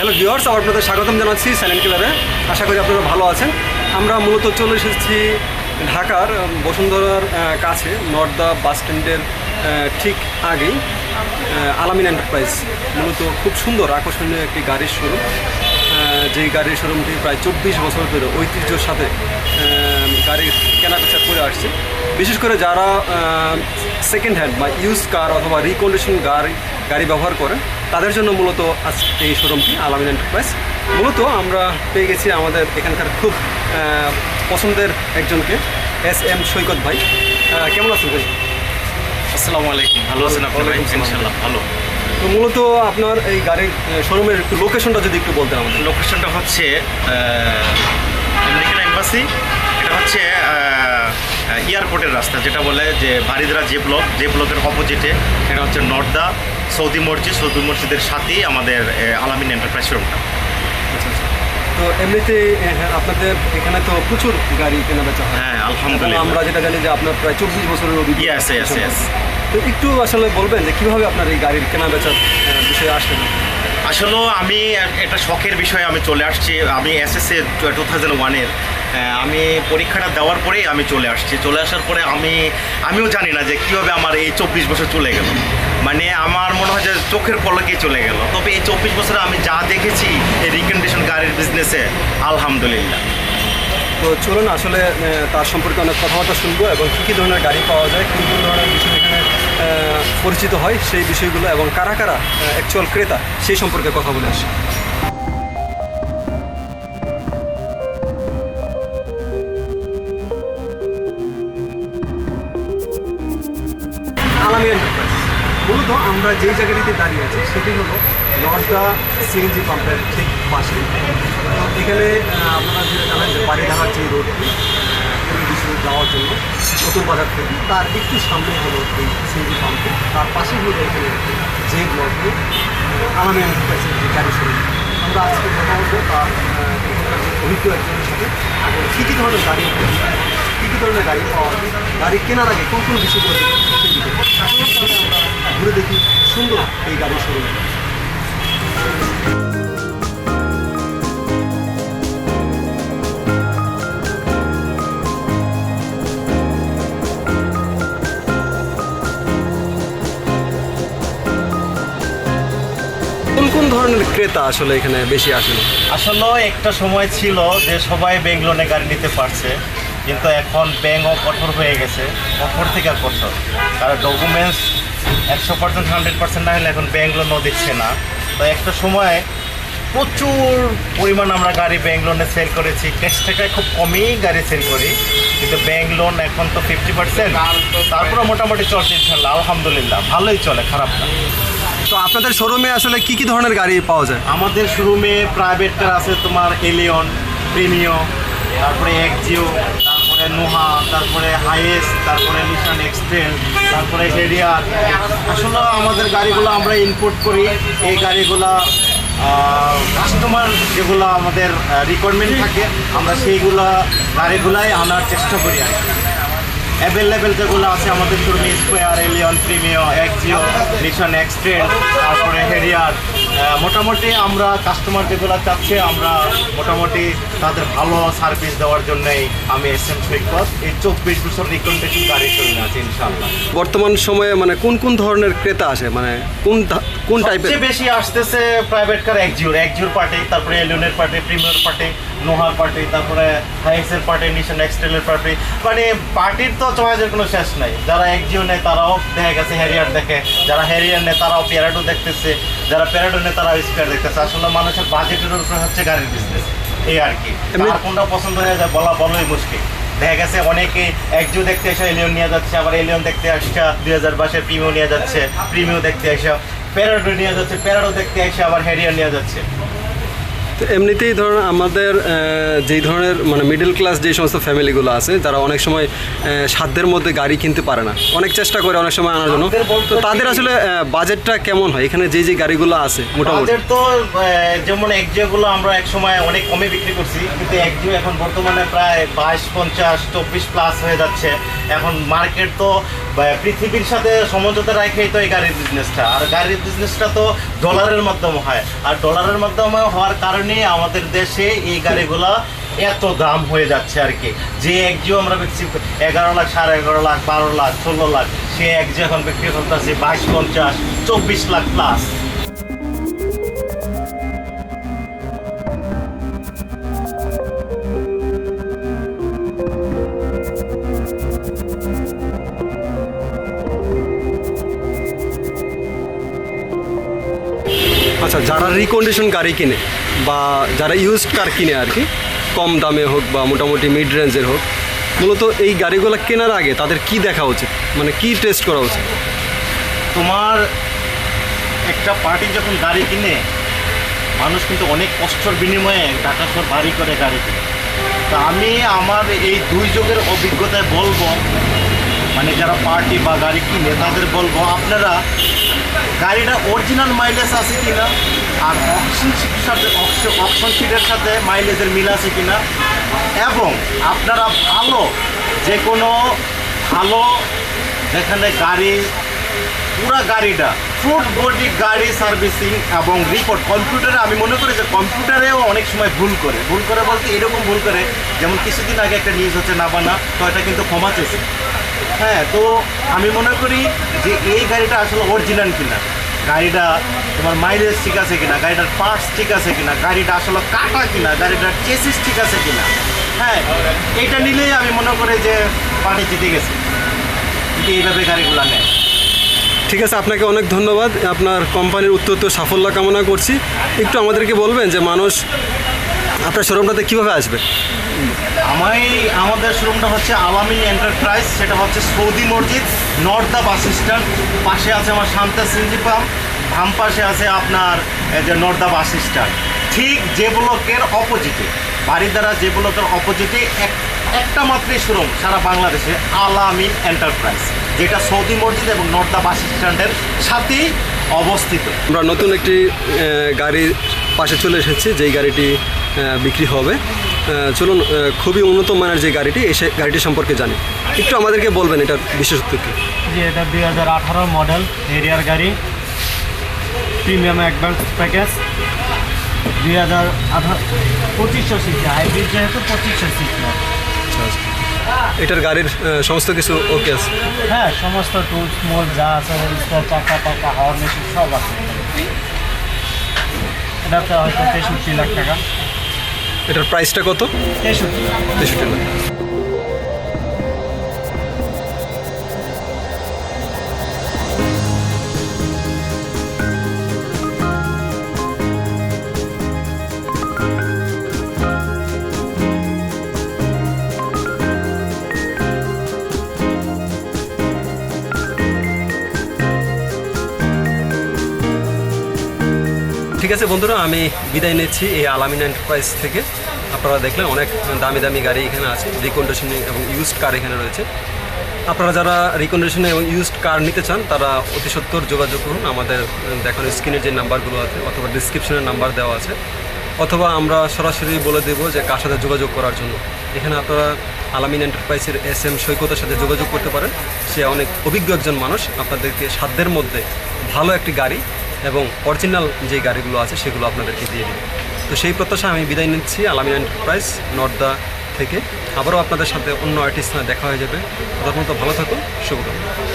Hello viewers, আবার আপনাদের স্বাগতম জানাচ্ছি সাইলেন্ট কিলারে আশা করি আপনারা ভালো আছেন। আমরা মূলত চলে এসেছি ঢাকার বসুন্ধরার কাছে, নর্দা বাস স্ট্যান্ডের ঠিক আগেই আলামিন এন্টারপ্রাইজ মূলত খুব সুন্দর, আকর্ষণীয় একটি গাড়ির শোরুম যেই গাড়ির শোরুমটি প্রায় চব্বিশ বছর ধরে ঐতিহ্যের সাথে গাড়ির কেনাবেচা করে আসছে। বিশেষ করে যারা সেকেন্ড হ্যান্ড বা ইউজ কার অথবা রিকন্ডিশন গাড়ি গাড়ি ব্যবহার করেন তাদের জন্য মূলত আজ এই শোরুমটি আলামিন এন্টারপ্রাইজ। মূলত আমরা পেয়ে গেছি আমাদের এখানকার খুব পছন্দের একজনকে এস এম সৈকত ভাই। কেমন আছেন ভাই? আসসালামু আলাইকুম। ভালো আছেন ভালো। তো মূলত আপনার এই গাড়ির শোরুমের একটু লোকেশনটা যদি একটু বলতেন আমাদের। লোকেশনটা হচ্ছে আমেরিকান এম্বাসি। এটা হচ্ছে এয়ারপোর্টের রাস্তা যেটা বলে যে বারিদরা যে ব্লক যে ব্লকের অপোজিটে সেটা হচ্ছে নর্দা সৌদি মসজিদ সৌদি মসজিদের সাথেই আমাদের আলামিন এন্টারপ্রাইজ শোরুমটা আচ্ছা আচ্ছা। তো এমনিতে আহ, আপনাদের এখানে তো প্রচুর গাড়ি কেনা বেচা হয়। হ্যাঁ আলহামদুলিল্লাহ। আমরা যেটা জানি যে আপনার প্রায় চব্বিশ বছরের অভিজ্ঞতা. তো একটু আসলে বলবেন যে কীভাবে আপনার এই গাড়ির কেনা বেচার বিষয়ে আসলেন? আসলে আমি একটা শখের বিষয়ে আমি চলে আসছি। আমি এসএসসি টু থাউজেন্ড ওয়ানের আমি পরীক্ষাটা দেওয়ার পরেই আমি চলে আসছি। চলে আসার পরে আমি, আমিও জানি না যে কীভাবে আমার এই চব্বিশ বছর চলে গেল। মানে আমার মনে হয় যে চোখের পলকেই চলে গেল। তবে এই চব্বিশ বছরে আমি যা দেখেছি এই রিকন্ডিশন গাড়ির বিজনেসে আলহামদুলিল্লাহ। তো চলুন, আসলে তার সম্পর্কে অনেক কথাবার্তা শুনব এবং কী কী ধরনের গাড়ি পাওয়া যায়, কী কী ধরনের বিষয় এখানে পরিচিত হয় সেই বিষয়গুলো এবং কারা কারা অ্যাকচুয়াল ক্রেতা, সেই সম্পর্কে কথা বলে আসি। মূলত আমরা যেই জায়গাটিতে দাঁড়িয়ে আছি, সেটি হলো নর্দা সিএনজি পাম্পের ঠিক পাশে এখানে আপনারা যেটা জানেন যে বাড়িধারার যে রোডটি বিশ্ব যাওয়ার জন্য নতুন বাজার থেকে। তার একটু সামনে হলো এই সিএনজি পাম্পটি। তার পাশে হলো এখানে যে ব্লকটি আলামী যে গাড়ি শুরু আমরা আজকে কথা বলব তার অভিজ্ঞ একজনের সাথে এবং কী কী ধরনের গাড়ি, কী কী ধরনের গাড়ি পাওয়া গাড়ি কেনার আগে কোন কোন বিষয়গুলো ঘুরে দেখি সুন্দর এই গাড়ির শোরুম। ক্রেতা আসলে এখানে বেশি আসেন? আসলে একটা সময় ছিল যে সবাই ব্যাংক গাড়ি নিতে পারছে, কিন্তু এখন ব্যাংকও কঠোর হয়ে গেছে, কঠোর থেকে আর কঠোর। কারণ ডকুমেন্টস একশো পার্সেন্ট হান্ড্রেড পার্সেন্ট না হলে এখন ব্যাংক লোনও দিচ্ছে না। তো একটা সময় প্রচুর পরিমাণ আমরা গাড়ি ব্যাংক সেল করেছি। ক্যাশ টাকায় খুব কমই গাড়ি সেল করি, কিন্তু ব্যাংক লোন এখন তো ফিফটি পার্সেন্ট তারপরে মোটামুটি চলছে ইনশাল্লাহ, আলহামদুলিল্লাহ, ভালোই চলে, খারাপ না। তো আপনাদের শোরুমে আসলে কি কি ধরনের গাড়ি পাওয়া যায়? আমাদের শোরুমে প্রাইভেট কার আছে তোমার এলিয়ন প্রিমিও তারপরে একজিও তারপরে নোহা তারপরে হাইয়েস তারপরে নিশান এক্সট্রেল তারপরে হেরিয়ার আসলে আমাদের গাড়িগুলো আমরা ইনপুট করি। এই গাড়িগুলো কাস্টমার যেগুলো আমাদের রিকোয়ারমেন্ট থাকে, আমরা সেইগুলো গাড়িগুলাই আনার চেষ্টা করি আর কি। অ্যাভেলেবেল যেগুলো আছে আমাদের শোরুমে square Allion Premio Axio Nissan Xtrail তারপরে হেরিয়ার মোটামুটি আমরা কাস্টমার যেগুলো চাচ্ছে, আমরা মোটামুটি তাদের ভালো সার্ভিস দেওয়ার জন্যই আমি এস এম এই চব্বিশ বছর রিকন্ডেশন গাড়ি শোরুমে আছে ইনশাল্লাহ বর্তমান সময়ে মানে কোন কোন ধরনের ক্রেতা আসে? মানে কোন কোন টাইপের সবচেয়ে বেশি আসতেছে প্রাইভেট কার একজিওর একজিওর পার্টি তারপরে এলিয়নের পার্টি প্রিমিয়ার পার্টি নোহার পার্টি তারপরে হাইসের পার্টি নিশান এক্সটেলের পার্টি। মানে পার্টির তো চয়েসের কোনো শেষ নাই। যারা একজিও নেয় তারাও দেখা গেছে হ্যারিয়ার দেখে। যারা হ্যারিয়ার নেয় তারাও প্যারাডো দেখতেছে। যারা প্যারাডো নেয় তারাও স্কোয়ার দেখতেছে। আসলে মানুষের বাজেটের উপরে হচ্ছে গাড়ির বিজনেস এই আর কি। আর কোনটা পছন্দ হয়ে যায় বলা বলোই মুশকিল। দেখা গেছে অনেকে একজু দেখতে এসে এলিয়ন নিয়ে যাচ্ছে আবার এলিয়ন দেখতে আসছে দুই হাজার বাইশের প্রিমিও নিয়ে যাচ্ছে প্রিমিও দেখতে এসে প্যারাডো নিয়ে যাচ্ছে প্যারাডো দেখতে এসে আবার হ্যারিয়ার নিয়ে যাচ্ছে। এমনিতেই ধরুন আমাদের যেই ধরনের মানে মিডল ক্লাস যে সমস্ত ফ্যামিলিগুলো আছে যারা অনেক সময় সাধ্যের মধ্যে গাড়ি কিনতে পারে না অনেক চেষ্টা করে অনেক সময় আনার জন্য। তো তাদের আসলে বাজেটটা কেমন হয়? এখানে যে যে গাড়িগুলো আছে মোটামুটি। তো যেমন একজিও গুলো আমরা এক সময় অনেক কমে বিক্রি করছি কিন্তু একজিও এখন বর্তমানে প্রায় বাইশ পঞ্চাশ চব্বিশ প্লাস হয়ে যাচ্ছে। এখন মার্কেট তো পৃথিবীর সাথে সমঝোতা রাখেই তো এই গাড়ির বিজনেসটা আর গাড়ির বিজনেসটা তো ডলারের মাধ্যমে হয়। আর ডলারের মাধ্যমে হওয়ার কারণে আমাদের দেশে এই গাড়িগুলা এত দাম হয়ে যাচ্ছে আর কি। যে একজিও আমরা বেচছি এগারো লাখ, সাড়ে এগারো লাখ, বারো লাখ, ষোলো লাখ, সে এক যে এখন বিক্রি করতেছে বাইশ, পঞ্চাশ, চব্বিশ লাখ প্লাস আচ্ছা যারা রিকন্ডিশন গাড়ি কিনে বা যারা ইউজড কার কিনে আর কি, কম দামে হোক বা মোটামুটি মিড রেঞ্জের হোক, মূলত এই গাড়িগুলো কেনার আগে তাদের কি দেখা উচিত? মানে কি টেস্ট করা উচিত? তোমার একটা পার্টি যখন গাড়ি কিনে, মানুষ কিন্তু অনেক কষ্টর বিনিময়ে টাকা সব ভারী করে গাড়ি কিনে। তা আমি আমার এই দুই যুগের অভিজ্ঞতায় বলব মানে যারা পার্টি বা গাড়ি কিনে, তাদের বলব, আপনারা গাড়িটা অরিজিনাল মাইলেজ আছে কিনা, আর অপশন সাথে অপশন সিটের সাথে মাইলেজের মিল আছে কিনা, এবং আপনারা ভালো যে কোনো ভালো যেখানে গাড়ি, পুরা গাড়িটা ফুড বডি গাড়ি সার্ভিসিং এবং রিপোর্ট কম্পিউটারে আমি মনে করি যে কম্পিউটারেও অনেক সময় ভুল করে। ভুল করে বলতে এরকম ভুল করে, যেমন কিছুদিন আগে একটা নিউজ হচ্ছে না বানা তো এটা কিন্তু ক্ষমা চেয়েছে। হ্যাঁ তো আমি মনে করি যে এই গাড়িটা আসলে অরিজিনাল কিনা। গাড়িটা তোমার মাইলেজ ঠিক আছে কিনা, গাড়িটার পার্টস ঠিক আছে কিনা, গাড়িটা আসলে কাটা কিনা, গাড়িটার চেসিস ঠিক আছে কিনা। হ্যাঁ এটা নিলেই আমি মনে করি যে পার্টি জিতে গেছে। যদি এইভাবে গাড়িগুলো নেয়। ঠিক আছে, আপনাকে অনেক ধন্যবাদ। আপনার কোম্পানির উত্তর সাফল্য কামনা করছি। একটু আমাদেরকে বলবেন যে মানুষ আপনার শোরুমটাতে কীভাবে আসবে? আমাই আমাদের শোরুমটা হচ্ছে আলামিন এন্টারপ্রাইজ সেটা হচ্ছে সৌদি মসজিদ নর্থ দা বাস স্ট্যান্ড। পাশে আছে আমার শান্তা সিনজি পাম্প বাম পাশে আছে আপনার যে নর্থ দা বাস স্ট্যান্ড। ঠিক যে ব্লকের অপোজিটে বাড়িদ্বারা যে ব্লকের অপোজিটে এক একটা মাত্রই শোরুম সারা বাংলাদেশে আলামিন এন্টারপ্রাইজ যেটা সৌদি মসজিদ এবং নর্থ দা বাস স্ট্যান্ডের সাথেই অবস্থিত। আমরা নতুন একটি গাড়ির পাশে চলে এসেছি যেই গাড়িটি বিক্রি হবে। চলুন খুবই উন্নত মানের যে গাড়িটি এই সে- গাড়িটি সম্পর্কে জানি। একটু আমাদেরকে বলবেন এটার বিশেষত্ব কী? যে এটা দুই হাজার আঠারো মডেল এরিয়ার গাড়ি। প্রিমিয়াম অ্যাডভান্স প্যাকেজ দুই হাজার আঠারো পঁচিশশো সিসি হাইব্রিড যেহেতু পঁচিশশো সিসি। এটার গাড়ির সমস্ত কিছু ওকে আছে? হ্যাঁ সমস্ত টুলস মোল যা আছে চাকা টাকা হাওয়ার মেশিন সব আছে। এটাতে হয়তো তেষট্টি লাখ টাকা। এটার প্রাইসটা কত? তেষট্টি। তেষট্টি। ঠিক আছে বন্ধুরা, আমি বিদায় নিচ্ছি এই আলামিন এন্টারপ্রাইজ থেকে। আপনারা দেখলেন অনেক দামি দামি গাড়ি এখানে আছে রিকন্ডিশনিং এবং ইউজড কার এখানে রয়েছে। আপনারা যারা রিকন্ডিশনে এবং ইউজড কার নিতে চান, তারা অতি সত্তর যোগাযোগ করুন। আমাদের দেখানো স্ক্রিনের যে নাম্বারগুলো আছে, অথবা ডিসক্রিপশনের নাম্বার দেওয়া আছে। অথবা আমরা সরাসরি বলে দেবো যে কার সাথে যোগাযোগ করার জন্য। এখানে আপনারা আলামিন এন্টারপ্রাইজের এস এম সৈকতের সাথে যোগাযোগ করতে পারেন। সে অনেক অভিজ্ঞ একজন মানুষ। আপনাদেরকে সাধ্যের মধ্যে ভালো একটি গাড়ি এবং অরিজিনাল যে গাড়িগুলো আছে সেগুলো আপনাদেরকে দিয়ে দিই। তো সেই প্রত্যাশা আমি বিদায় নিচ্ছি। আলামিন এন্টারপ্রাইজ নর্দা থেকে। আবারও আপনাদের সাথে অন্য আর্টিস্ট দেখা হয়ে যাবে। তখন তো ভালো থাকুন। শুভকামনা।